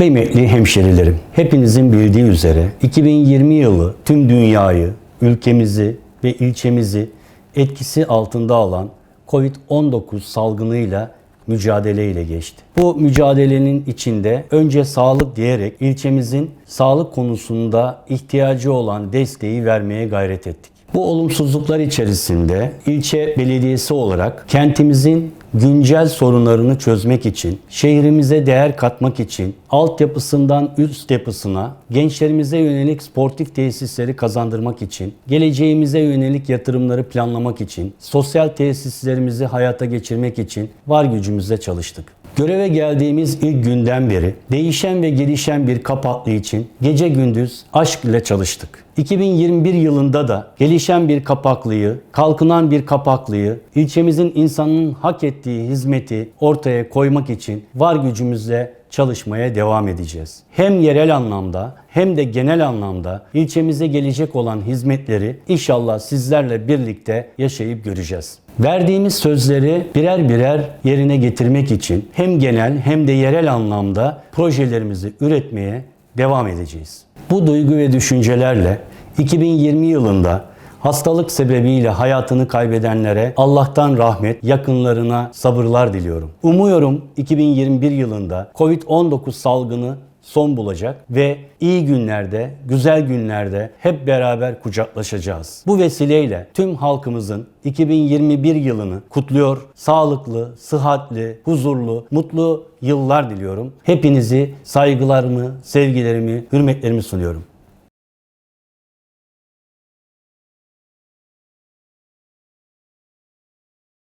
Kıymetli hemşerilerim, hepinizin bildiği üzere 2020 yılı tüm dünyayı, ülkemizi ve ilçemizi etkisi altında alan COVID-19 salgınıyla mücadeleyle geçti. Bu mücadelenin içinde önce sağlık diyerek ilçemizin sağlık konusunda ihtiyacı olan desteği vermeye gayret ettik. Bu olumsuzluklar içerisinde ilçe belediyesi olarak kentimizin güncel sorunlarını çözmek için, şehrimize değer katmak için, altyapısından üst yapısına, gençlerimize yönelik sportif tesisleri kazandırmak için, geleceğimize yönelik yatırımları planlamak için, sosyal tesislerimizi hayata geçirmek için var gücümüzle çalıştık. Göreve geldiğimiz ilk günden beri değişen ve gelişen bir kapaklı için gece gündüz aşk ile çalıştık. 2021 yılında da gelişen bir kapaklıyı, kalkınan bir kapaklıyı, ilçemizin insanın hak ettiği hizmeti ortaya koymak için var gücümüzle çalışmaya devam edeceğiz. Hem yerel anlamda hem de genel anlamda ilçemize gelecek olan hizmetleri inşallah sizlerle birlikte yaşayıp göreceğiz. Verdiğimiz sözleri birer birer yerine getirmek için hem genel hem de yerel anlamda projelerimizi üretmeye devam edeceğiz. Bu duygu ve düşüncelerle 2020 yılında hastalık sebebiyle hayatını kaybedenlere Allah'tan rahmet, yakınlarına sabırlar diliyorum. Umuyorum 2021 yılında Covid-19 salgını son bulacak ve iyi günlerde, güzel günlerde hep beraber kucaklaşacağız. Bu vesileyle tüm halkımızın 2021 yılını kutluyor. Sağlıklı, sıhhatli, huzurlu, mutlu yıllar diliyorum. Hepinizi saygılarımı, sevgilerimi, hürmetlerimi sunuyorum.